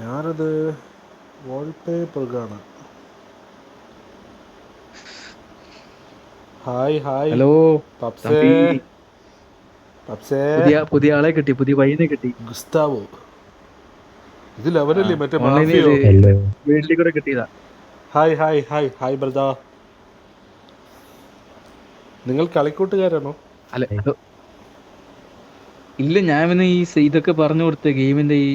யாரது வால்பேப்பர் കാണാം hi hi hello പപ്സേ Thampi. പപ്സേ പുതിയ പുതിയ ആളെ കിട്ടി പുതിയ പയ്യനെ കിട്ടി ഗുസ്താവോ ഇത് ലെവലല്ലേ മറ്റേ ഓൺലൈനിൽ മാഫിയോ വീട്ടിൽ കൂടെ കിട്ടിയതാ hi hi hi hi brother നിങ്ങൾ കളിക്കൂട്ടുകാരാണോ അല്ല ഇത് ഇല്ല ഞാൻ പിന്നെ ഈ സ- ഇതൊക്കെ പറഞ്ഞു കൊടുത്ത ഗെയിമിന്റെ ഈ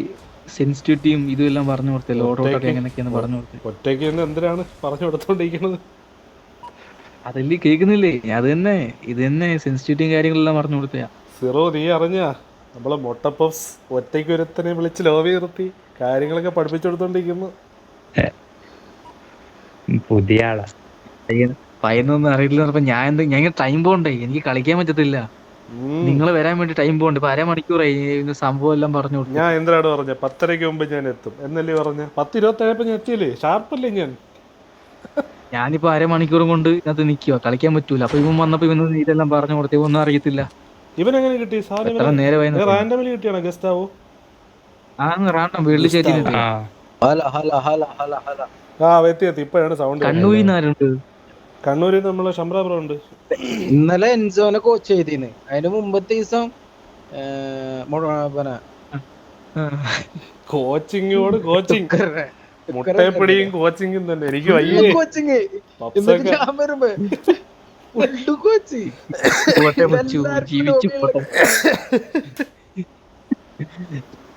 സെൻസിറ്റിവിറ്റിയും ഇതും എല്ലാം പറഞ്ഞു കൊടുത്തല്ലോ ഓട്ടോട്ടൊക്കെ എങ്ങനെയൊക്കെയാന്ന് പറഞ്ഞു കൊടുത്തത് ഒറ്റയ്ക്ക് തന്നെ എന്തിനാണ് പറഞ്ഞു കൊടുത്തോണ്ടിരിക്കുന്നത് അതല്ലേ കേൾക്കുന്നില്ലേ? അത് തന്നെ ഇത് തന്നെ സെൻസിറ്റിവിറ്റിയും കാര്യങ്ങളെല്ലാം പറഞ്ഞു കൊടുത്തയാ. സിറോ നീ അറിഞ്ഞ? നമ്മളെ മൊട്ടപ്പഫ്സ് ഒറ്റയ്ക്ക് ഒരുത്തനെ വിളിച്ച് ലോബി നിർത്തി കാര്യങ്ങളൊക്കെ പഠിപ്പിച്ചു കൊടുത്തോണ്ടിരിക്കുന്നു. പുതിയ ആളാ. പയ്യനൊന്നും അറിയില്ല ഞാൻ എന്താ ഞാൻ ടൈം പോണ്ടേ? എനിക്ക് കളിക്കാൻ പറ്റത്തില്ല. നിങ്ങൾ വരാൻ വേണ്ടി ടൈം പോകണ്ട് ഇപ്പൊ അരമണിക്കൂറായി. സംഭവം എല്ലാം പറഞ്ഞു കൊടുത്തു. ഞാൻ എന്തിനാണ് പറഞ്ഞ? പത്തരയ്ക്ക് മുമ്പ് ഞാൻ എത്തും. എന്നല്ലേ പറഞ്ഞ? പത്ത് ഇരുപത്തേഴപ്പോ ഞാൻ എത്തിയില്ലേ? ഷാർപ്പല്ലേ ഞാൻ? ഞാനിപ്പോ അരമണിക്കൂർ കൊണ്ട് ഇതിനകത്ത് നിക്കുക കളിക്കാൻ പറ്റൂല. അപ്പൊ ഇവൻ വന്നപ്പോ ഇവന് ഇതെല്ലാം പറഞ്ഞു കൊടുത്തേ. ഒന്നും അറിയത്തില്ല. ഇവൻ എങ്ങനെ കിട്ടി? റാൻഡമിലി കിട്ടിയാണോ ഗസ്റ്റാവോ ആ റാൻഡം വീട്ടിൽ ചേച്ചിട്ടുണ്ട് ആ. ഹല ഹല ഹല ഹല ഹല. ആ എത്തി എത്തി. ഇപ്പോഴാണ് സൗണ്ട് കണ്ണൂരിൽ നിന്ന് ആരുണ്ട് കണ്ണൂരിൽ നമ്മളെ ശംബ്രാബ്രോ ഉണ്ട്. ഇന്നലെ എൻസോനെ കോച്ച് ചെയ്തിന്. അതിന് മുമ്പത്തെ ദിവസം കോച്ചിങ്ങോട് കോച്ചിങ് മുട്ടയപ്പടിയും കോച്ചിങ്ങും തന്നെ എനിക്ക് വയ്യേ. കോച്ചിങ് ഞാൻ വരുമ്പോ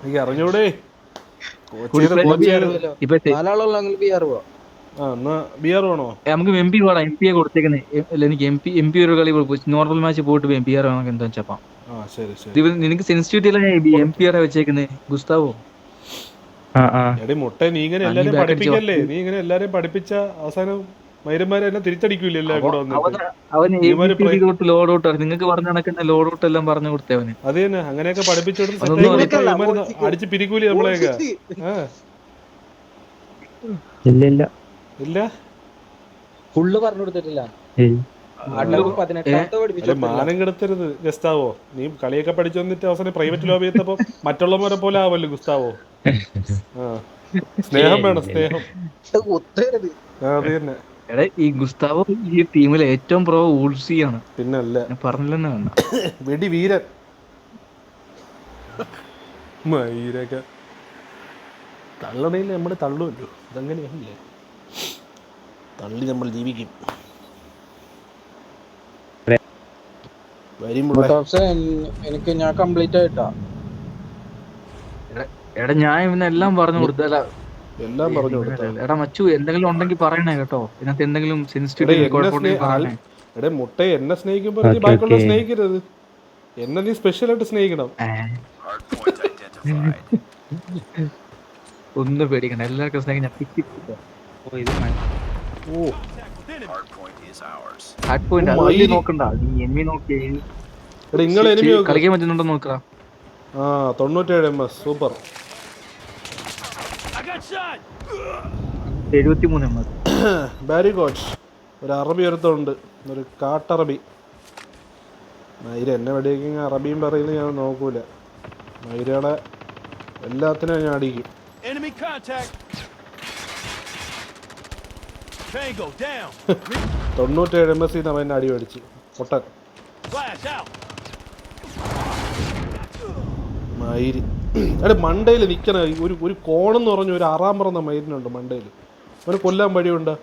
എനിക്ക് അറിഞ്ഞൂടെ. കോച്ച് ചെയ്ത് കോച്ച് നാലാളുള്ളെങ്കിൽ ബിയർ പോവാ ആ എന്നാ ബിയർ നമുക്ക് എം പി പോടാം. എം പിയെ കൊടുത്തേക്കുന്നത് അല്ല എനിക്ക് എം പി എം പി ഒരു കളി നോർമൽ മാച്ച് പോയിട്ട് എം പി ആർ നമുക്ക് എന്താ വെച്ചപ്പാ. ആ ശരി ശരി. നിനക്ക് സെൻസിറ്റിവിറ്റി അല്ല എം പി ആർ വെച്ചേക്കുന്നത് ഗുസ്താവോ? മുട്ട നീ ഇങ്ങനെ നീ പഠിപ്പിക്കല്ലേ? ഇങ്ങനെ എല്ലാരെയും പഠിപ്പിച്ച അവസാനം മൈരന്മാരെ എന്നെ തിരിച്ചടിക്കൂല നിങ്ങൾക്ക് പറഞ്ഞ കണക്കുന്ന ലോഡ് ഔട്ട് എല്ലാം പറഞ്ഞു കൊടുത്തേ അവന്. അത് തന്നെ. അങ്ങനെയൊക്കെ പഠിപ്പിച്ചോടുത്ത് അടിച്ച് പിരിക്കൂലി നമ്മളെയൊക്കെ? ആ. ഇല്ല ഇല്ല ഇല്ല. ഫുള്ള് പറഞ്ഞു കൊടുത്തിട്ടില്ല. മാനം കെടുത്തരുത് ഗസ്താവോ? നീ കളിയൊക്കെ പഠിച്ചു വന്നിട്ട് അവസാനം പ്രൈവറ്റ് ലോബി എത്തപ്പോ മറ്റുള്ളവരെ പോലെ ആവല്ലോ ഗുസ്താവോ? സ്നേഹം വേണം സ്നേഹം. അത് തന്നെ. എടാ ഈ ഗുസ്താവോ ഈ ടീമിലെ ഏറ്റവും പ്രോ ഊൾസിയാണ് പിന്നല്ല. ഞാൻ പറഞ്ഞില്ലെന്ന് വേണ്ട. വെടി വീരൻ മയിരൊക്കെ തള്ളണയിൽ നമ്മൾ തള്ളുമല്ലോ അതങ്ങനെയാണല്ലേ തള്ളി നമ്മൾ ജീവിക്കും. എനിക്ക് ഞാൻ കംപ്ലീറ്റ് ആയിട്ടാ? എടാ ഞാൻ ഇവനെല്ലാം പറഞ്ഞു കൊടുത്തല്ല എല്ലാം പറഞ്ഞു എടാ മച്ചു എന്തെങ്കിലും ഉണ്ടെങ്കിൽ പറയണേ കേട്ടോ. ഇതിനകത്ത് എന്തെങ്കിലും സെൻസിറ്റീവ് എടേ മുട്ടയെ എന്നെ ഓക്കേ, ബാക്കിയുള്ള സ്നേഹിക്കരുത്. എന്നെ നീ സ്പെഷ്യലായിട്ട് സ്നേഹിക്കണം. ഏ. ഒന്നും പേടിക്കണ്ട എല്ലാവർക്കും സ്നേഹിക്കാൻ ഞാൻ പിക്ക് ഓ ഇത് ഓ. ഹാർഡ് പോയിന്റ് അത് വലിയ നോക്കണ്ട. നീ എമ്മി നോക്കി എടാ നിങ്ങൾ എനിമി നോക്ക്. കളിക്കാൻ പറ്റുന്നുണ്ടോ നോക്കുക ആ തൊണ്ണൂറ്റേഴ് എം എസ് സൂപ്പർ. എഴുപത്തി മൂന്ന് എം ബാരി കോച്ച് ഒരു അറബി ഒരുത്തുണ്ട് ഒരു കാട്ടറബി. മൈര എന്നെ വെടിവെക്കുന്ന അറബിയും പറയുന്നത് ഞാൻ നോക്കൂല. മൈരയുടെ എല്ലാത്തിനും ഞാൻ അടിക്കും. തൊണ്ണൂറ്റേഴ് എം എസ് നമ്മൾ എന്നെ അടി മേടിച്ച്. പൊട്ടൻ. മയിര് എടാ മണ്ടയിൽ നിൽക്കണ ഒരു ഒരു കോണെന്ന് പറഞ്ഞ ഒരു ആറാം പറന്ന മയിരിനുണ്ട് മണ്ടയിൽ അവന് കൊല്ലാൻ വഴിയുണ്ട്.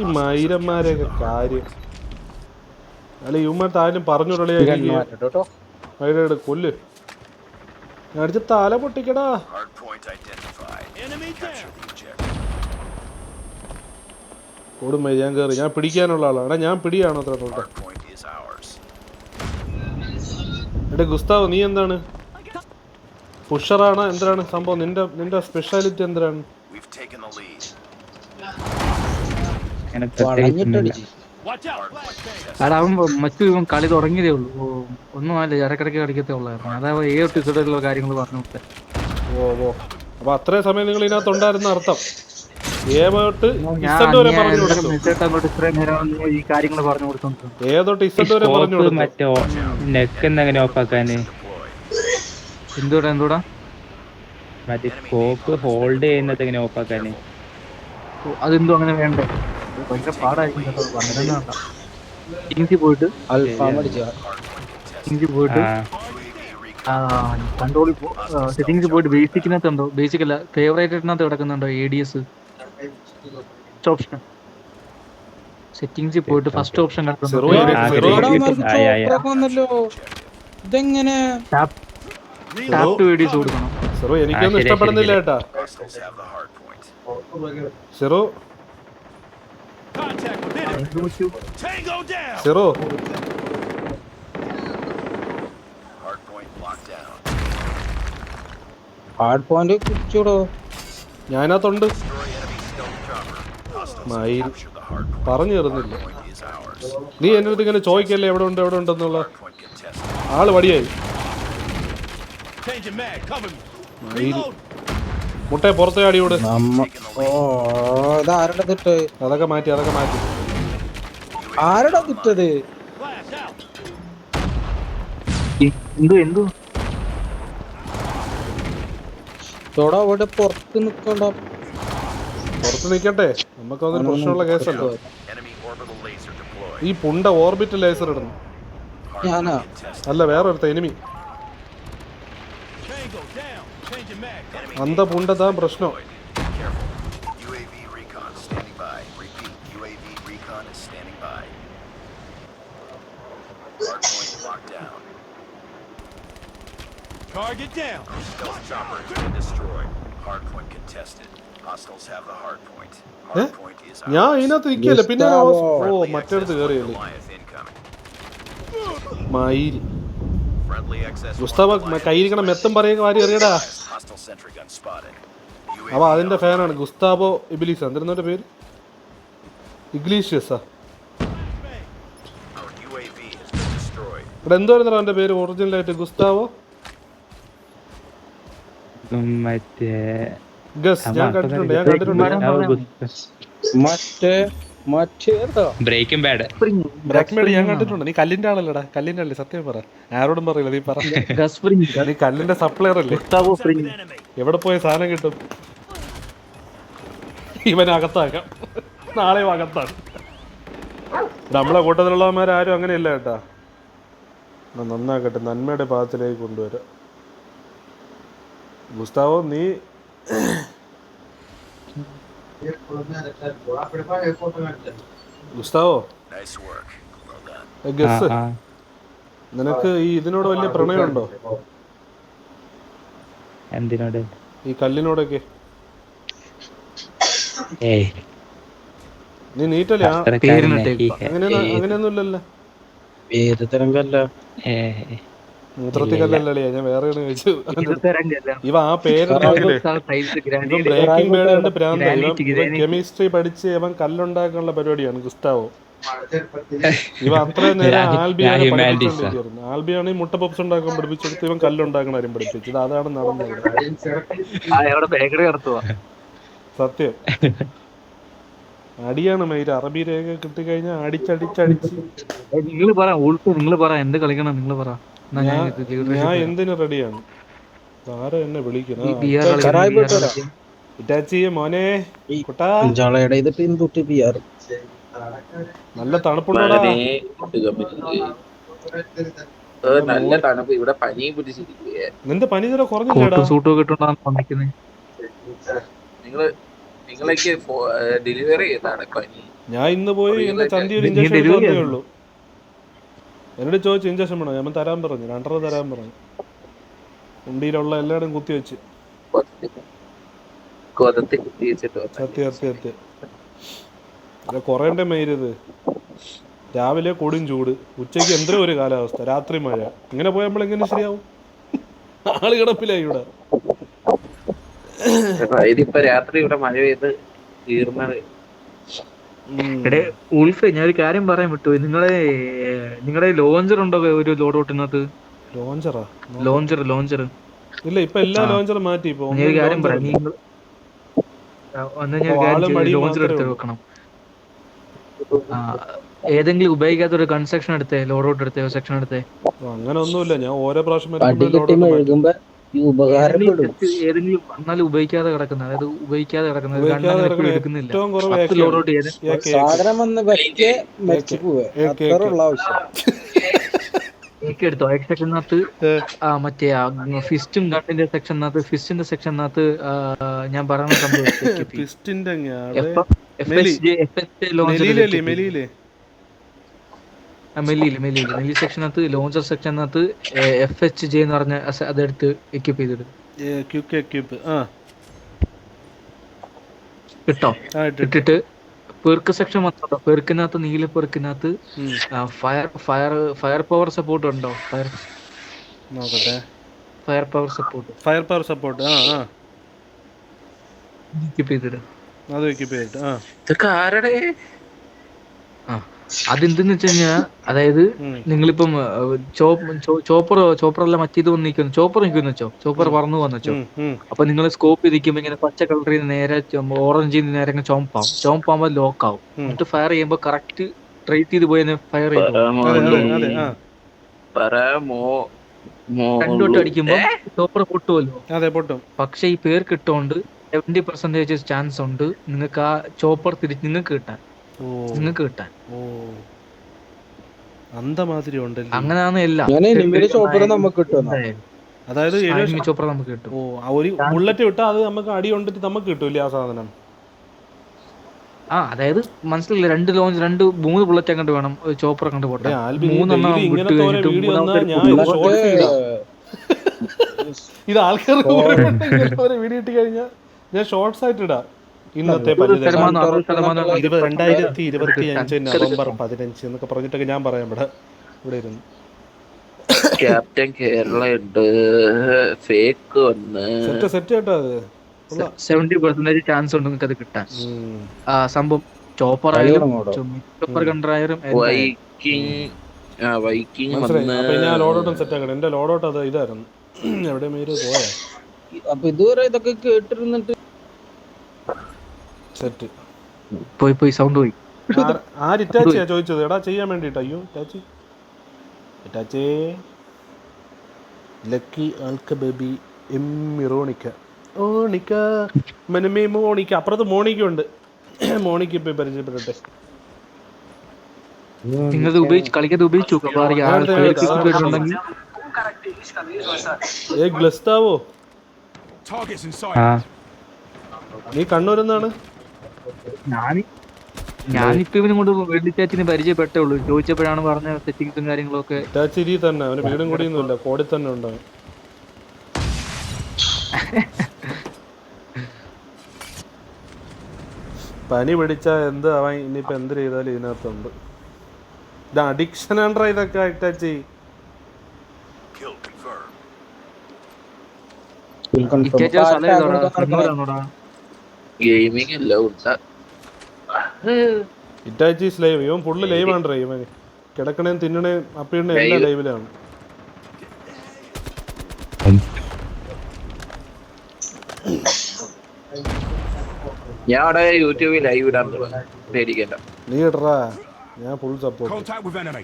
ഈ മയിരന്മാരെയൊക്കെ കാര്യം. അല്ല ഇവന്മാർ താരും പറഞ്ഞു തുടങ്ങിയ കേട്ടോ. മയിലെട് കൊല്ല്. അടിച്ച തല പൊട്ടിക്കടാ. കൂടുമ്പ. ഓടും ഞാൻ കയറി ഞാൻ പിടിക്കാനുള്ള ആളാണ് എടാ ഞാൻ പിടിയാണോ അത്ര തൊട്ട്. എടാ ഗുസ്താവ് നീ എന്താണ്? പുഷറാണ്? എന്താണ് സംഭവം? നിന്റെ നിന്റെ സ്പെഷ്യാലിറ്റി എന്താണ്? എടാ അവൻ മറ്റു ഇവൻ കളി തുടങ്ങിയതേ ഉള്ളൂ. ഒന്നും അല്ല ഇടക്കിടക്ക് കളിക്കത്തേ ഉള്ളായിരുന്നു. അതായത് ഏ ടിസൈഡിലുള്ള കാര്യങ്ങൾ പറഞ്ഞു കൊടുത്തേ. ഓ ഓ. അപ്പൊ അത്രയും സമയം നിങ്ങൾ ഇതിനകത്ത് ഉണ്ടായിരുന്ന അർത്ഥം വരെ പറഞ്ഞു നെക്ക് എന്തെങ്ങനെ ഓഫാക്കാന് എന്തുകൂടാ എന്തുകൂടാ മറ്റേ സ്കോപ്പ് ഹോൾഡ് ചെയ്യുന്നത് എങ്ങനെ ഓഫാക്കാന് അതെന്തോ അങ്ങനെ വേണ്ടേ? ഭയങ്കര പാടായിരിക്കും വേണ്ട പോയിട്ട് സെറ്റിങ്സിൽ പോയിട്ട് ആ. കൺട്രോളിൽ സെറ്റിങ്സിൽ പോയിട്ട് ബേസിക്കിനകത്ത് ഉണ്ടോ ബേസിക് അല്ല ഫേവറേറ്റിനകത്ത് കിടക്കുന്നുണ്ടോ എ ഡി എസ് ഓപ്ഷൻ സെറ്റിങ്സിൽ പോയിട്ട് ഫസ്റ്റ് ഓപ്ഷൻ ഇതെങ്ങനെ ടാപ്പ് ടാപ്പ് ടു എ കൊടുക്കണം. സിറു എനിക്കൊന്നും ശരി, ഇഷ്ടപ്പെടുന്നില്ല. കേട്ടാ. സിറു സിറു Hard point locked down. Hard point കുടിച്ചൂടോ ഞാനകത്തുണ്ട് മയിൽ. പറഞ്ഞു തരുന്നില്ല. നീ എന്റെ അടുത്ത് ഇങ്ങനെ ചോദിക്കല്ലേ എവിടെ ഉണ്ട് എവിടെ ഉണ്ടെന്നുള്ള. ആൾ വടിയായി. മയിൽ മുട്ടയെ പുറത്തെ അടിയോട് അതൊക്കെ മാറ്റി അതൊക്കെ മാറ്റി ആരുടെ കുറ്റത് എന്തു എന്തു? തോടാ അവിടെ പുറത്ത് നിക്കണ്ട. പുറത്ത് നിക്കട്ടെ. നമുക്ക് അതൊരു പ്രശ്നമുള്ള കേസല്ലോ. ഈ പുണ്ട ഓർബിറ്റ് ലേസർ ഇടുന്നു. ഞാനാ? അല്ല വേറെ ഒരുത്ത എനിമി. അന്ത പുണ്ടതാ പ്രശ്നം. Target down. Stealth chopper has been destroyed. Hard point contested. Hostiles have the hard point. Eh? Hard point is ഞാൻ ours. ഇതിനകത്ത് നിൽക്കല്ലേ പിന്നെ the ഓ Oh, മറ്റടുത്ത് കയറിയല്ലേ access ഗുസ്താവ കയ്യിരിക്കണം മെത്തം പറയുക കാര്യം അറിയടാ അപ്പൊ അതിന്റെ ഫാനാണ് ഗുസ്താബോ ഇബിലീസ് എന്തിരുന്നവന്റെ പേര് ഇഗ്ലീഷ്യസാ. ഇവിടെ എന്തോരുന്നോ അവന്റെ പേര് ഒറിജിനലായിട്ട് ഗുസ്താവോ മറ്റേ ഗസ് ഞാൻ കണ്ടിട്ടുണ്ട് മറ്റേ ബാഡ്. ഞാൻ നീ കല്ലിന്റെ ആളല്ലടാ. കല്ലിന്റെ അല്ലേ സത്യം പറ. ആരോടും പറയില്ല നീ പറ. നീ കല്ലിന്റെ സപ്ലയർ അല്ലേ? എവിടെ പോയ സാധനം കിട്ടും? ഇവൻ അകത്താക്കാം നാളെ അകത്താണ്. നമ്മളെ കൂട്ടത്തിലുള്ളവന്മാരും അങ്ങനെയല്ല കേട്ടാ. നന്നാക്കട്ടെ നന്മയുടെ പാദത്തിലേക്ക് കൊണ്ടുവരാം. ഗുസ്താവോ നീ Gustavo Nice work. Well done. ഏ, ഗസ് നിനക്ക് ഈ ഇതിനോട് വലിയ പ്രണയമുണ്ടോ എന്തിനോട്? ഈ കല്ലിനോടൊക്കെ. നീ നീറ്റല്ലേ? ആ- മൂത്രത്തിൽ കല്ലല്ലേ ഞാൻ വേറെ ഇവ ആ ബ്രേക്കിംഗ് ബേഡ് കണ്ട് പ്രാന്ത. കെമിസ്ട്രി പഠിച്ച് ഇവൻ കല്ലുണ്ടാക്കാനുള്ള പരിപാടിയാണ് ഗുസ്താവോ? ഇവ അത്രയും നേരം ആൽബിയാണ്. പഠിപ്പിച്ചുകൊണ്ടിരിക്കുന്നത് ഈ മുട്ട പപ്സ് ഉണ്ടാക്കാൻ പഠിപ്പിച്ചെടുത്ത് ഇവൻ കല്ലുണ്ടാക്കണ ആരും പഠിപ്പിച്ചത് അതാണ് നടന്നത്. സത്യം. അടിയാണ് മൈര അറബി രേഖ കിട്ടിക്കഴിഞ്ഞാൽ അടിച്ചടിച്ചടിച്ച്. നിങ്ങൾ പറ ഉൾപ്പ് നിങ്ങൾ പറ എന്ത് കളിക്കണം നിങ്ങൾ പറ. ഞാൻ. എന്തിനു റെഡിയാണ് ആരാ എന്നെ വിളിക്കണം ഈ ബിയർ കളിക്കണം, കരായി ബിയർ പോയിട്ടോ? കളിക്കണം. ഇറ്റാച്ചി മോനെ ഇത് പിന്തുട്ടി പിയാർ നല്ല തണുപ്പുണ്ടോടാ നല്ല തണുപ്പ് ഇവിടെ പനി പിടിച്ചിരിക്കുക നിന്റെ പനി ഇതുവരെ കുറഞ്ഞില്ലേടാ? സൂട്ടൊക്കെ സൂട്ടും ഒക്കെ ഇട്ടോണ്ടാണ് വന്നിരിക്കുന്നത് നിങ്ങൾ നിങ്ങളേക്ക് ഡെലിവറി ചെയ്താണ് പനി ഞാൻ ഇന്ന് പോയി എന്റെ ചന്തി ഒരു ഇഞ്ചക്ഷൻ ഉള്ളൂ. എന്നോട് ചോദിച്ചു ഇഞ്ചക്ഷൻ വേണോ? ഞാൻ തരാൻ പറഞ്ഞു രണ്ടര തരാൻ പറഞ്ഞു. ഉണ്ടിയിലുള്ള എല്ലായിടും കുത്തി വെച്ച്. സത്യം സത്യം സത്യം. ഇത് കുറേന്റെ മെയിരത് രാവിലെ കൊടും ചൂട്. ഉച്ചയ്ക്ക് എന്തോ ഒരു കാലാവസ്ഥ. രാത്രി മഴ. ഇങ്ങനെ പോയാൽ നമ്മൾ എങ്ങനെ ശരിയാവും? ആൾ കിടപ്പിലായി ഇവിടെ. ഇതിപ്പോ രാത്രി ഇവിടെ മഴ പെയ്ത് തീർന്നത്. എടേ ഉൾഫ് ഞാൻ ഒരു കാര്യം പറയാൻ വിട്ടു നിങ്ങളെ നിങ്ങളുടെ ലോഞ്ചർ ഉണ്ടോ ഒരു ലോഡ് ഓട്ടിനകത്ത് ലോഞ്ചറാ ലോഞ്ചർ ലോഞ്ചർ ഇല്ല ഇപ്പൊ എല്ലാ. ലോഞ്ചറും മാറ്റി. ഇപ്പൊ ഞാൻ ഒരു കാര്യം പറയാം. നിങ്ങൾ വടിയും ലോഞ്ചർ എടുത്ത് വെക്കണം. ആ, ഏതെങ്കിലും ഉപയോഗിക്കാത്ത ഒരു കൺസ്ട്രക്ഷൻ എടുത്തേ ലോഡ് ഔട്ട് എടുത്തേ സെക്ഷൻ എടുത്തേ. അങ്ങനെ ഒന്നുമില്ല. ഞാൻ ഓരോ പ്രാവശ്യം വരുമ്പോഴും മാറ്റും. ഏതെങ്കിലും വന്നാൽ ഉപയോഗിക്കാതെ കിടക്കുന്ന അതായത് ഉപയോഗിക്കാതെ കിടക്കുന്ന എടുക്കുന്നില്ല. സാധനം വന്ന് ആവശ്യം. സെക്ഷനകത്ത് മറ്റേ ഫിസ്റ്റും ഗണ്ണിന്റെ സെക്ഷനകത്ത് ഫിസ്റ്റിന്റെ സെക്ഷനകത്ത് ഞാൻ പറയുന്ന സംഭവം മെല്ലിയില്ല മെല്ലിയില്ല മെല്ലി സെക്ഷനകത്ത് ലോഞ്ചർ സെക്ഷനകത്ത് എഫ് എച്ച് ജെ എന്ന് പറഞ്ഞ അതെടുത്ത് എക്യൂപ്പ് ചെയ്തിട്ട് കിട്ടോ ഇട്ടിട്ട്. പെർക്ക് സെക്ഷൻ മാത്രം പെർക്കിനകത്ത് നീല പെർക്കിനകത്ത് fire fire fire power support ഉണ്ടോ? ഫയർ നോക്കട്ടെ. Fire power support. Fire power support ആ ആ. എക്യൂപ്പ് ചെയ്തിട്ട് അത് എക്യൂപ്പ് ചെയ്തിട്ട് ആ. ഇതൊക്കെ ആരുടെ? ആ. അതെന്തെന്ന് വെച്ച് കഴിഞ്ഞാൽ അതായത്. നിങ്ങളിപ്പം ചോപ്പർ ചോപ്പറല്ല മറ്റേത് വന്ന് നിൽക്കുന്നു. ചോപ്പർ നിൽക്കുന്നു വെച്ചോ? ചോപ്പർ പറന്നു വന്നു വെച്ചോ. അപ്പൊ നിങ്ങൾ സ്കോപ്പ് ചെയ്തിരിക്കുമ്പോ ഇങ്ങനെ പച്ച കളറിൽ നിന്ന് നേരെ ഓറഞ്ചിൽ നിന്ന് നേരെ ചോമ്പാവും. ചോമ്പാകുമ്പോ ലോക്ക് ആവും. എന്നിട്ട് ഫയർ ചെയ്യുമ്പോ കറക്റ്റ് ട്രേറ്റ് ചെയ്ത് പോയി ഫയർ ചെയ്യും അതെ അതെ അതെ ആ. പരമോ രണ്ടോട്ട് അടിക്കുമ്പോ ചോപ്പർ പൊട്ടുമല്ലോ അതെ പൊട്ടും. പക്ഷെ ഈ പേർ കിട്ടുകൊണ്ട് സെവന്റി പെർസെന്റേജ് ചാൻസ് ഉണ്ട് നിങ്ങൾക്ക് ആ ചോപ്പർ തിരിച്ച് നിങ്ങൾക്ക് കിട്ടാൻ. നിങ്ങൾക്ക് കിട്ടാൻ. ഓ. അന്തമാതിരി ഉണ്ടല്ലേ അങ്ങനെയാണ് എല്ലാം നമുക്ക് കിട്ടും അതായത് ചോപ്ര നമുക്ക് കിട്ടും. ഓ ഒരു ബുള്ളറ്റ് വിട്ടാൽ അത് നമുക്ക് അടി കൊണ്ടിട്ട് നമുക്ക് കിട്ടൂല ആ സാധനം? ആ അതായത് മനസ്സിലില്ല രണ്ട് ലോഞ്ച് രണ്ട് മൂന്ന് ബുള്ളറ്റ് അങ്ങോട്ട് വേണം. ചോപ്പർ അങ്ങോട്ട് പോട്ടെ. മൂന്നെണ്ണം വിട്ട് കഴിഞ്ഞിട്ട്. ഇത് ആൾക്കാർ വീഡിയോ ഇട്ട് കഴിഞ്ഞാൽ ഞാൻ ഷോർട്സ് ആയിട്ട് ഇടാം. ഇന്നത്തെ രണ്ടായിരത്തി ഇരുപത്തി അഞ്ച് നവംബർ പതിനഞ്ച് എന്നൊക്കെ പറഞ്ഞിട്ടൊക്കെ ഞാൻ പറയാം ഇവിടെ. ഇവിടെ ഇരുന്ന്. ക്യാപ്റ്റൻ കേരള ഉണ്ട് ഫേക്ക് വന്ന്. സെറ്റ് സെറ്റ് കേട്ടോ അത്. സെവന്റി പെർസെന്റേജ് ചാൻസ് ഉണ്ട് നിങ്ങൾക്ക് അത് കിട്ടാൻ. ആ സംഭവം ചോപ്പർ ആയാലും. ചോപ്പർ കണ്ടറായാലും വൈക്കിംഗ് ആ വൈക്കിംഗ് വന്ന് ഞാൻ ലോഡൗട്ടും സെറ്റ് ആക്കണം. എന്റെ ലോഡൗട്ട് അത് ഇതായിരുന്നു. എവിടെ മേര് പോയാ? അപ്പൊ ഇതുവരെ ഇതൊക്കെ കേട്ടിരുന്നിട്ട് സെറ്റ് പോയി പോയി സൗണ്ട് പോയി. ആര് ഇറ്റാച്ചിയാ ചോദിച്ചത്. എടാ ചെയ്യാൻ വേണ്ടിട്ട്. അയ്യോ ഇറ്റാച്ചി ഇറ്റാച്ചേ ലക്കി ആൽക്ക ബേബി എം എമ്മിറോണിക്ക ഓണിക്ക മനമേ മോണിക്ക. അപ്പുറത്ത് മോണിക്ക ഉണ്ട്. മോണിക്ക ഇപ്പൊ പരിചയപ്പെടട്ടെ. നിങ്ങളത് ഉപയോഗിച്ച് കളിക്കാതെ ഉപയോഗിച്ചു ആ, ഏ ഗ്ലസ്താവോ? ആ. നീ കണ്ണൂരെന്നാണ്? ഞാനിപ്പോ ഇവനും കൊണ്ട് വെള്ളിച്ചാറ്റിന് പരിചയപ്പെട്ടേ ഉള്ളൂ ചോദിച്ചപ്പോഴാണ് പറഞ്ഞ സെറ്റിങ്സും കാര്യങ്ങളൊക്കെ. ഇറ്റാച്ചിരി തന്നെ അവന് വീടും കൂടിയൊന്നുമില്ല കോടി തന്നെ ഉണ്ടാവും പനി പിടിച്ച എന്ത് അവൻ ഇനിയിപ്പോ എന്ത് ചെയ്താലും ഇതിനകത്തുണ്ട്. ഇത് അഡിക്ഷൻ ആണ്ട്രാ ഇതൊക്കെ അറ്റാച്ച് Kill ഗെയിമിംഗ് അല്ല ഉണ്ട് ഇറ്റാച്ചി ലൈവ് ഇവൻ ഫുള്ള് ലൈവ് ആണ് ഇവൻ കിടക്കണേം തിന്നണേം അപ്പിടണേം എല്ലാം ലൈവിലാണ് ഞാൻ അവിടെ യൂട്യൂബിൽ ലൈവ് ഇടാൻ പേടിക്കണ്ട. നീ ഇടറാ. ഞാൻ ഫുൾ സപ്പോർട്ട്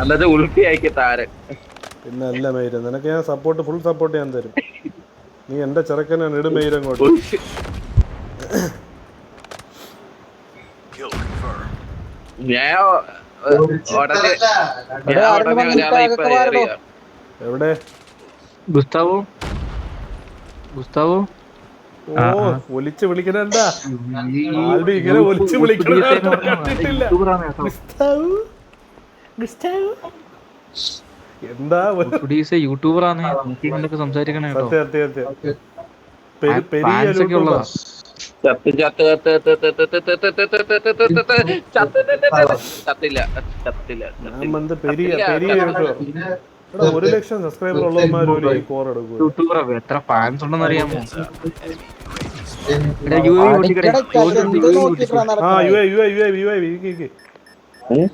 അല്ലാതെ ഉൾപ്പിയാക്കി താരൻ. പിന്നെ അല്ല മെയ്ര നിനക്ക് ഞാൻ സപ്പോർട്ട് ഫുൾ സപ്പോർട്ട് ഞാൻ തരും. നീ എന്റെ ചെറുക്കനെ ഇടും കൊണ്ട്. അങ്ങോട്ട് ഉൾപ്പി Kill confirmed. ഞാൻ ഉടനെ ഞാൻ ഉടനെ ഒരാളെ ഇപ്പൊ അതൊക്കെ എവിടെ? ഗുസ്താവോ? ഗുസ്താവോ? ഓ ഒലിച്ച് വിളിക്കണണ്ട ആൽബി ഇങ്ങനെ ഒലിച്ച് വിളിക്കണ കണ്ടിട്ടില്ല. ഗുസ്താവ്? ഗുസ്താവ്? എന്താ യൂട്യൂബറാണ് നോക്കി സംസാരിക്കണേ ഒരു ലക്ഷം സബ്സ്ക്രൈബർ ഉള്ളവന്മാര് കോർ എടുക്കും യൂട്യൂബർ എത്ര ഫാൻസ് ഉണ്ടെന്ന് അറിയാമോ ആ U A U A U A U A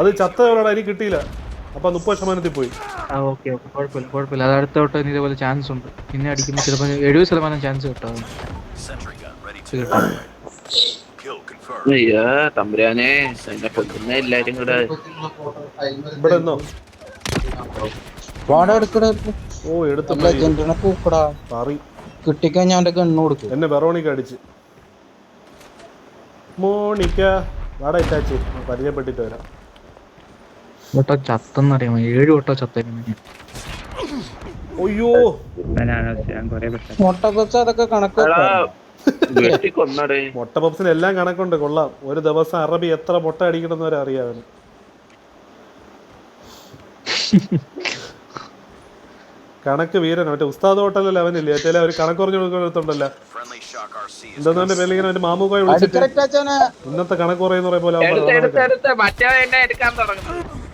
അത് ചത്ത അരി കിട്ടിയില്ല. അപ്പൊ മുപ്പത് ശതമാനത്തിൽ പോയി. ആ ഓക്കെ ഓക്കെ കുഴപ്പമില്ല കുഴപ്പമില്ല. അത് അടുത്ത വട്ടം ഇനി ഇതേപോലെ ചാൻസ് ഉണ്ട്. പിന്നെ അടിക്കുമ്പോൾ ചിലപ്പോൾ എഴുപത് ശതമാനം ചാൻസ് കിട്ടും. അയ്യോ തമ്പുരാനെ എന്നെ കൊല്ലുന്ന എല്ലാരും കൂടെ. ഇവിടെ നിന്നോ? വാട എടുക്കട. ഓ എടുത്ത ലെജൻഡിനെ പൂക്കടാ. പറി കിട്ടിക്കഴിഞ്ഞാൽ ഞാൻ കൊടുക്കും. എന്നെ വെറോണിക്ക അടിച്ച്. മോണിക്ക. വാട ഇറ്റാച്ചി പരിചയപ്പെട്ടിട്ട് വരാം. വട്ടം ചത്തെന്നറിയാമോ? ഏഴ് വട്ടം ചത്തേക്കുന്നു അയ്യോ. മുട്ട കൊച്ച അതൊക്കെ കണക്ക് വെട്ടി കൊന്നടേ മുട്ട പപ്സിന് എല്ലാം കണക്കുണ്ട് കൊള്ളാം. ഒരു ദിവസം അറബി എത്ര മുട്ട അടിക്കണമെന്ന് വരെ കണക്ക് വീരൻ മറ്റേ ഉസ്താദ് ഹോട്ടലല്ലേ അവനില്ലേ? മറ്റേ ഒരു കണക്ക് പറഞ്ഞു കൊടുക്കുന്നുണ്ടല്ലോ എന്താന്ന് പേരിൽ ഇങ്ങനെ മാമുക്കോയെ വിളിച്ചിട്ട് ഇന്നത്തെ കണക്ക് പറയുന്ന പറയ പോലെ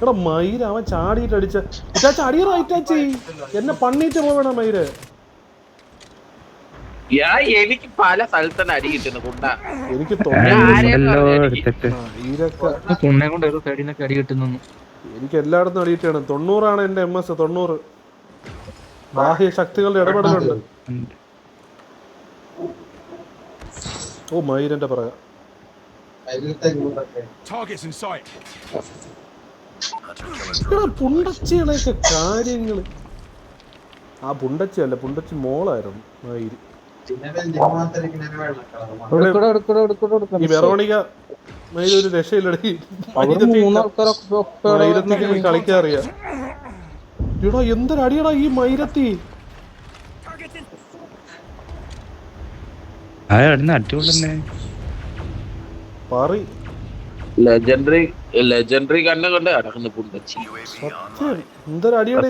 എടാ മയിര് അവൻ ചാടിയിട്ട് അടിച്ച. ഇറ്റാച്ച അടിയറ ഇറ്റാച്ചി എന്നെ പണ്ണീറ്റ് പോവണ മയിര് യാ എനിക്ക് പല സ്ഥലത്തന്നെ അടി കിട്ടുന്നു കുണ്ട. എനിക്ക് എനിക്ക് എല്ലായിടത്തും അടിയിട്ടാണ്. തൊണ്ണൂറാണ് എന്റെ എം എസ് തൊണ്ണൂറ്. ബാഹ്യ ശക്തികളുടെ ഇടപെടലുണ്ട് ഉണ്ട്. ഓ മൈരന്റെ പറയാ പുണ്ടച്ചികളെയൊക്കെ കാര്യങ്ങൾ. ആ പുണ്ടച്ചി അല്ല പുണ്ടച്ചി മോളായിരുന്നു എടുക്കട ഈ വെറോണിക മയിര് ഒരു അവിടെ മയിരത്തിക്ക് കളിക്കാറിയാ. എടാ എന്തൊരു അടിയടാ ഈ മയിരത്തി ആ എവിടുന്ന് അടിപൊളിന്നെ പറി ലെജൻഡറി ലെജൻഡറി കണ്ണ കൊണ്ട് അടക്കുന്ന പുണ്ടച്ചി സത്യം. എന്തൊരു അടിയടാ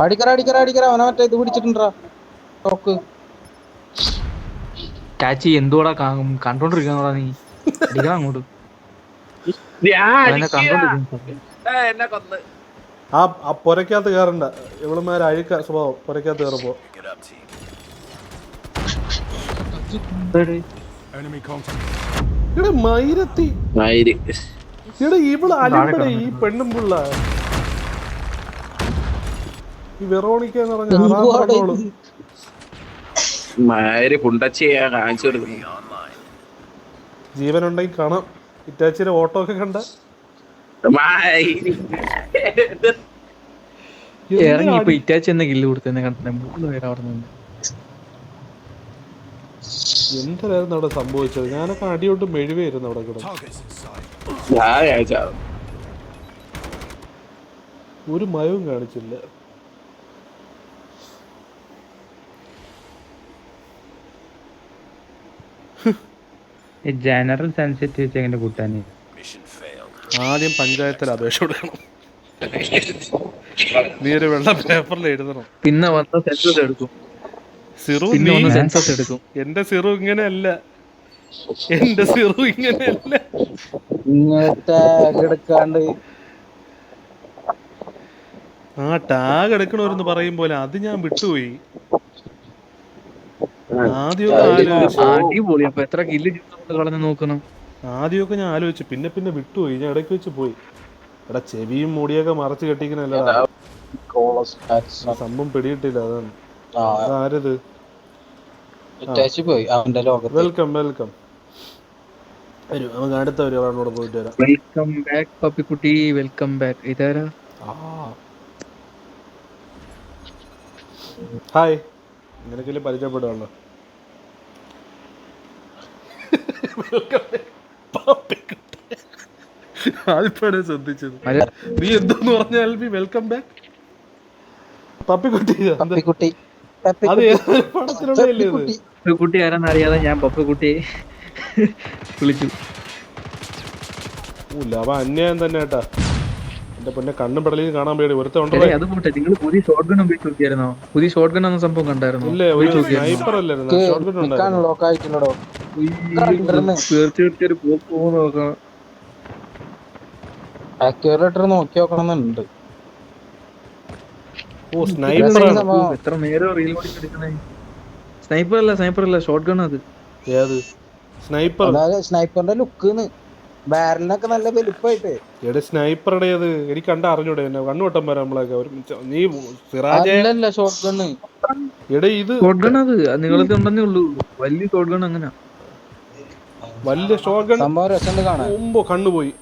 അടിക്കറ അടിക്കറ അടിക്കറ. അവനെ മറ്റേ ഇത് പിടിച്ചിട്ടുണ്ടാ? ടോക്ക് ടാച്ചി എന്തുവാടാ കണ്ടോണ്ടിരിക്കാന്നോടാ നീ? അടിക്കണം അങ്ങോട്ട്. കണ്ടോണ്ടിരിക്കുന്നു. എന്നെ കൊന്ന്. ആ ആ പുരക്കകത്ത് കയറണ്ട ഇവളുമാര് അഴുക്ക സ്വഭാവം പുരക്കകത്ത് കയറുമ്പോ ഇവിടെ ഇവിടെ ഇവൾ അലിമ്പടെ ഈ പെണ്ണും പിള്ള. ഈ വെറോണിക്ക എന്ന് പറഞ്ഞ പുണ്ടച്ചിയെ കാണിച്ചു കൊടുക്കുന്നു. ജീവനുണ്ടെങ്കിൽ കാണാം. ഇറ്റാച്ചിയുടെ ഓട്ടോ ഒക്കെ കണ്ട. ഇറങ്ങി ഇപ്പൊ ഇറ്റാച്ച് എന്ന കില്ല് കൊടുത്തന്നെ കണ്ടെ മൂന്ന് പേര് അവിടെ നിന്ന് എന്തായിരുന്നു അവിടെ സംഭവിച്ചത്? ഞാനൊക്കെ അടിയോട്ട് മെഴുവായിരുന്നു അവിടെ കിടന്നു ഒരു മയവും കാണിച്ചില്ല. ഈ ജനറൽ സെൻസിറ്റിവിറ്റി എങ്ങനെ കൂട്ടാന്. ആദ്യം പഞ്ചായത്തിൽ അപേക്ഷ കൊടുക്കണം. നീ ഒരു വെള്ള പേപ്പറിൽ എഴുതണം. പിന്നെ വന്ന സെൻസസ് എടുക്കും. സിറു പിന്നെ വന്ന സെൻസസ് എടുക്കും. എന്റെ സിറു ഇങ്ങനെയല്ല. എന്റെ സിറു ഇങ്ങനെയല്ല. ഇങ്ങനത്തെ എടുക്കാണ്ട് ആ ടാഗ് എടുക്കണവരെന്ന് പറയും പോലെ അത് ഞാൻ വിട്ടുപോയി. ആദ്യം അടിപൊളി. അപ്പൊ എത്ര കില്ല് കളഞ്ഞു നോക്കണം? ആദ്യമൊക്കെ ഞാൻ ആലോചിച്ചു പിന്നെ പിന്നെ വിട്ടുപോയി ഞാൻ ഇടയ്ക്ക് വെച്ച് പോയി. എടാ ചെവിയും മുടിയൊക്കെ മറച്ച് കെട്ടിക്കണല്ല? സംഭവം പിടിയിട്ടില്ല അതാണ്. ആരത്? Welcome welcome. വരൂ നമുക്ക് അടുത്ത പോയിട്ട് വരാം. Welcome back പപ്പിക്കുട്ടി. Welcome back. ഇതാരാ? ഹായ്. നിനക്കല്ലേ പരിചയപ്പെടുകയാണല്ലോ ആദ്യപ്പോഴാണ് ശ്രദ്ധിച്ചത്. നീ എന്തോന്ന് പറഞ്ഞാൽ വെൽക്കം ബാക്ക് പപ്പിക്കുട്ടി? പപ്പിക്കുട്ടി. പപ്പിക്കുട്ടി. ആരാന്ന് അറിയാതെ ഞാൻ പപ്പിക്കുട്ടി വിളിച്ചു. ഓ ലവ അന്യായം തന്നെ കേട്ടാ. എന്റെ പൊന്നെ കണ്ണും പടലിൽ കാണാൻ പേടി ഒരുത്ത അത് പോട്ടെ. നിങ്ങൾ പുതിയ ഷോർട്ട് ഗൺ ഉപയോഗിച്ച് നോക്കിയായിരുന്നോ പുതിയ ഷോർട്ട് ഗൺ എന്ന സംഭവം കണ്ടായിരുന്നു? ഇല്ലേ ഒരു സ്നൈപ്പർ അല്ലായിരുന്നു. ഷോട്ട് ഗൺ ഉണ്ടായിരുന്നു. തീർച്ചയായിട്ടും ഒരു പോക്ക് പോകുന്ന നോക്കണം അക്യൂറേറ്റർ നോക്കി ഓ സ്നൈപ്പർ. എത്ര നേരം റീൽ സ്നൈപ്പർ അല്ല സ്നൈപ്പർ അല്ല ഷോർട്ട് ഗൺ അത്. ഏത്? സ്നൈപ്പർ സ്നൈപ്പറിന്റെ ലുക്ക് ബാരലിനൊക്കെ നല്ല വലുപ്പായിട്ട് എടെ സ്നൈപ്പറുടെ അത്. എനിക്ക് കണ്ട അറിഞ്ഞൂടെ എന്നെ? കണ്ണുവട്ടം വരാം നമ്മളൊക്കെ. ഒരു നീ സിറാജെ അല്ലല്ല ഷോർട്ട് ഗണ്ണ് എടെ ഇത് ഷോട്ട് ഗൺ അത് നിങ്ങളത് ഉണ്ടെന്നേ ഉള്ളൂ. വലിയ ഷോട്ട് ഗൺ അങ്ങനെ. വലിയ ഷോഗൺ സംഭവം രസമുണ്ട് കാണാൻ. മുമ്പോ കണ്ണുപോയി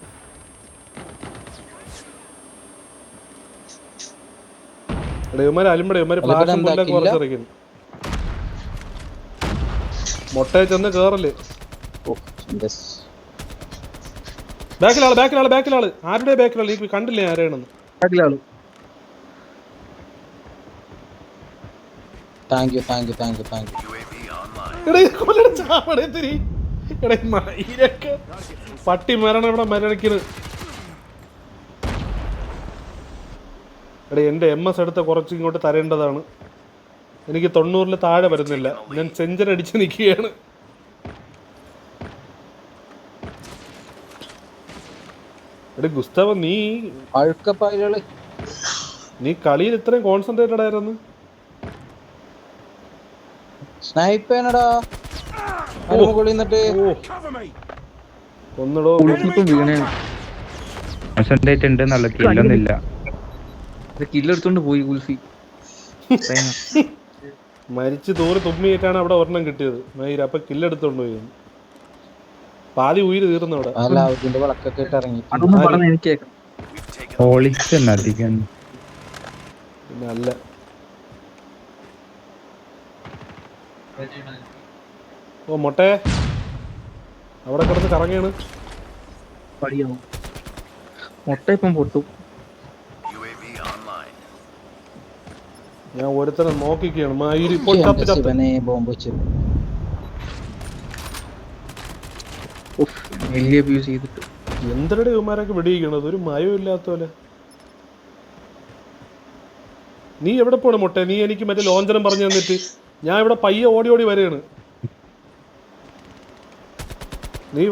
എടാ ഇവന്മാര് അലുമ്പടെ. ഇവന്മാര് അല്ല, ഫ്ലാഷും ഇവരെന്താ പുല്ലൊക്കെ കില്ല? കുറച്ചിറക്കുന്നു മൊട്ടയെ ചെന്ന് കേറൽ. ബാക്കിലാൾ ബാക്കിലാൾ ബാക്കിലാൾ. ആരുടെ ബാക്കിലാൾ? നീ കണ്ടില്ലേ ആരെയാണെന്ന്? ബാക്കിലാൾ. Thank you thank you thank you thank you UAV online. എടാ കൊല്ലട ചാവടേ തിരി എടേ ഈ പട്ടി മരണം ഇവിടെ മരണിക്കുന്നത് എടേ എന്റെ എം എസ് എടുത്ത കുറച്ച് ഇങ്ങോട്ട് തരേണ്ടതാണ്. എനിക്ക് തൊണ്ണൂറിൽ താഴെ വരുന്നില്ല. ഞാൻ സെഞ്ചറി അടിച്ച് നിൽക്കുകയാണ് എടാ ഗുസ്തവ നീ അഴുക്കപ്പായലുകൾ നീ കളിയിൽ ഇത്രയും കോൺസെൻട്രേറ്റഡ് ആയിരുന്നു സ്നൈപ്പ് ചെയ്യണടാ. മുകളിൽ നിന്നിട്ട്. ഓ. Cover me. ഒന്നിടോ. ഉൾക്കിപ്പം വീണേ. കോൺസെൻട്രേറ്റ് ഉണ്ട് നല്ല കില്ലൊന്നില്ല കില്ലെടുത്തോണ്ട് പോയി ഗുൽഫി മരിച്ചു തോറി തൂറി തുമ്മിയിട്ടാണ് അവിടെ ഒരെണ്ണം കിട്ടിയത്. മയിര് അപ്പൊ കില്ലെടുത്തോണ്ട് പോയി. പാതി ഉയിര് തീർന്നു ഇവിടെ. അല്ല ഇതിന്റെ വിളക്കൊക്കെ ഇട്ട് ഇറങ്ങി അതൊന്നും പറഞ്ഞ എനിക്ക് കേൾക്കാം. ഹോളിക്സ് അധികം. പിന്നെ ഓ മൊട്ടെ. അവിടെ കിടന്ന് കറങ്ങാണ്. പടിയാവും. മുട്ട ഇപ്പം പൊട്ടു. ഞാൻ ഒരുത്തനെ നോക്കിക്കാണ്. ബോംബ് വെച്ചു വലിയ അബ്യൂസ് ചെയ്തിട്ട്. എന്തരടെ ഇവന്മാരൊക്കെ വെടിയിക്കണത് ഒരു ഇല്ലാത്ത പോലെ. നീ എവിടെ പോണ മൊട്ടെ? നീ എനിക്ക് മറ്റേ ലോഞ്ചനം പറഞ്ഞു തന്നിട്ട്. ഞാൻ ഇവിടെ പയ്യെ ഓടി ഓടി വരെയാണ്. നീ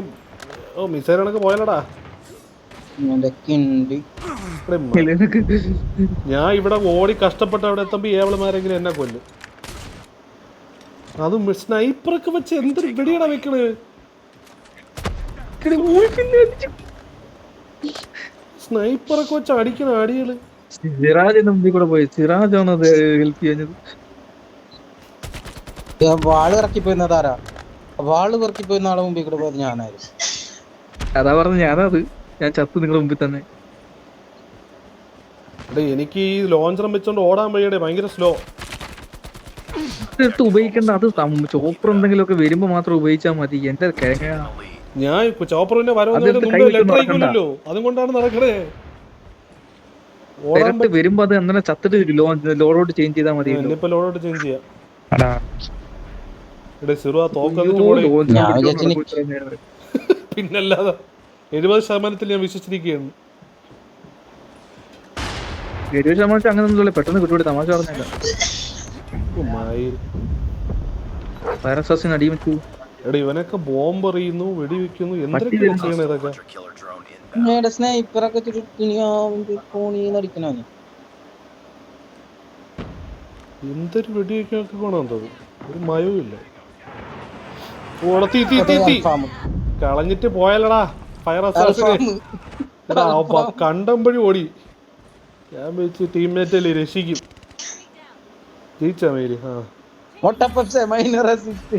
ഓ മിസൈലണക്ക് പോയാലടാ. ഞാൻ ഇവിടെ ഓടി കഷ്ടപ്പെട്ട് അവിടെ എത്തുമ്പോ ഏവളമാരെങ്കിലും എന്നെ കൊല്ലും. അത് സ്നൈപ്പറൊക്കെ വെച്ച് എന്തൊരു വെടിയടാ വെക്കണ് സ്നൈപ്പറൊക്കെ വെച്ച് അടിക്കണ അടികൾ. സിറാജിന്റെ മുമ്പിൽ കൂടെ പോയി. സിറാജ് അത് ഹെൽപ്പ് ചെയ്യുന്നത് ഞാൻ വാൾ ഇറക്കി പോയിരുന്നത് ആരാ? വാൾ ഇറക്കി പോയിരുന്ന ആളെ മുമ്പിൽ കൂടെ പോയത് ഞാനായിരുന്നു. അതാ പറഞ്ഞ ഞാനത്. ഞാൻ ചത്തു നിങ്ങളുടെ മുമ്പിൽ തന്നെ. എടേ എനിക്ക് ഈ ലോഞ്ചറം വെച്ചോണ്ട് ഓടാൻ വയ്യടേ. ഭയങ്കര സ്ലോ ഉപയോഗിക്കേണ്ട അത് ചോപ്പർ എന്തെങ്കിലുമൊക്കെ വരുമ്പോ മാത്രം ഉപയോഗിച്ചാൽ മതി. എന്റെ കിഴങ്ങ. ഞാൻ ചോപ്പറിന്റെ വരവല്ലോ. അയക്കൂലല്ലോ. അതുകൊണ്ടാണ് നടക്കണേ. വരുമ്പോ അത് അങ്ങനെ ചത്തിട്ട് ലോഡോട്ട് ചേഞ്ച് ചെയ്താൽ മതി ലോഡോട്ട് ചേഞ്ച് ചെയ്യാം. പിന്നല്ലാതെ എഴുപത് ശതമാനത്തിൽ ഞാൻ വിശ്വസിച്ചിരിക്കുകയാണ്. എഴുപത് ശതമാനം അങ്ങനെ ഒന്നുമില്ല പെട്ടെന്ന് കിട്ടുകൂടി തമാശ പറഞ്ഞില്ല. വൈറസ് അടിയും വെച്ചു. എടാ ഇവനൊക്കെ ബോംബ് എറിയുന്നു വെടിവെക്കുന്നു എന്തൊക്കെ ഇതൊക്കെ? സ്നൈപ്പറൊക്കെ എന്തൊരു വെടിവെക്കൊക്കെ ഒരു കളഞ്ഞിട്ട് പോയാലടാ ഫയർ കണ്ടമ്പഴി ഓടി. ഞാൻ വെച്ച് ടീംമേറ്റ് അല്ലേ രക്ഷിക്കും. ജയിച്ചാ മേര് ആ. മൈനർ അസിസ്റ്റ്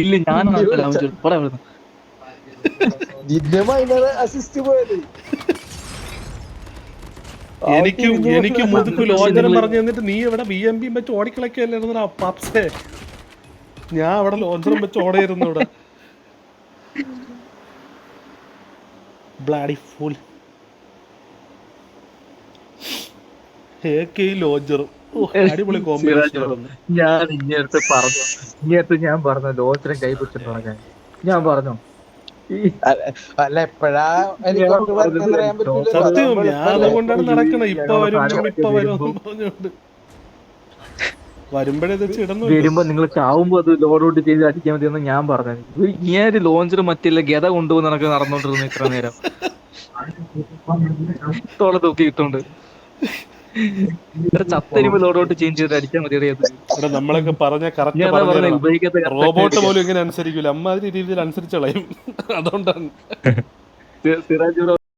ഇല്ല ഞാൻ അസിസ്റ്റ് പോയത് എനിക്ക് എനിക്ക് മുതുക്ക് ലോഞ്ചനം പറഞ്ഞു തന്നിട്ട് നീ ഇവിടെ ബി എം പിയും വെച്ച് ഓടിക്കളക്കല്ലായിരുന്നു പപ്സേ. ഞാൻ അവിടെ ലോഞ്ചനം വെച്ച് ഓടായിരുന്നു ഇവിടെ. ബ്ലാഡി ഫുൾ കെ ലോഞ്ചറും. അടിപൊളി കോമ്പിനേഷൻ ഞാൻ ഇങ്ങനത്തെ പറഞ്ഞു. ഇങ്ങനത്തെ ഞാൻ പറഞ്ഞു ലോകത്തിനെ കൈ നടക്കാൻ ഞാൻ പറഞ്ഞു അല്ല എപ്പോഴാ സത്യം ഞാൻ അതുകൊണ്ടാണ് നടക്കണത്. ഇപ്പൊ വരും ഇപ്പൊ വരും പറഞ്ഞോണ്ട് വരുമ്പോ നിങ്ങൾ ചാവുമ്പോ അത് ലോഡൗട്ട് ചെയ്ത് അടിക്കാൻ മതി എന്ന് ഞാൻ പറഞ്ഞു ഇങ്ങനെ ലോഞ്ചർ മറ്റില്ല ഗത കൊണ്ടുപോകുന്ന നടക്ക് നടന്നോണ്ടിരുന്നു ഇത്ര നേരം. തോളെ തൂക്കി ഇട്ടോണ്ട് ഇവിടെ ചത്തരിമ്പ് ലോഡോട്ട് ചേഞ്ച് ചെയ്ത് അടിച്ചാൽ മതി നമ്മളൊക്കെ പറഞ്ഞ കറക്റ്റ് റോബോട്ട് പോലും ഇങ്ങനെ അനുസരിക്കില്ല അമ്മ രീതിയിൽ അനുസരിച്ചളയും. അതുകൊണ്ടാണ്. സിറാജ്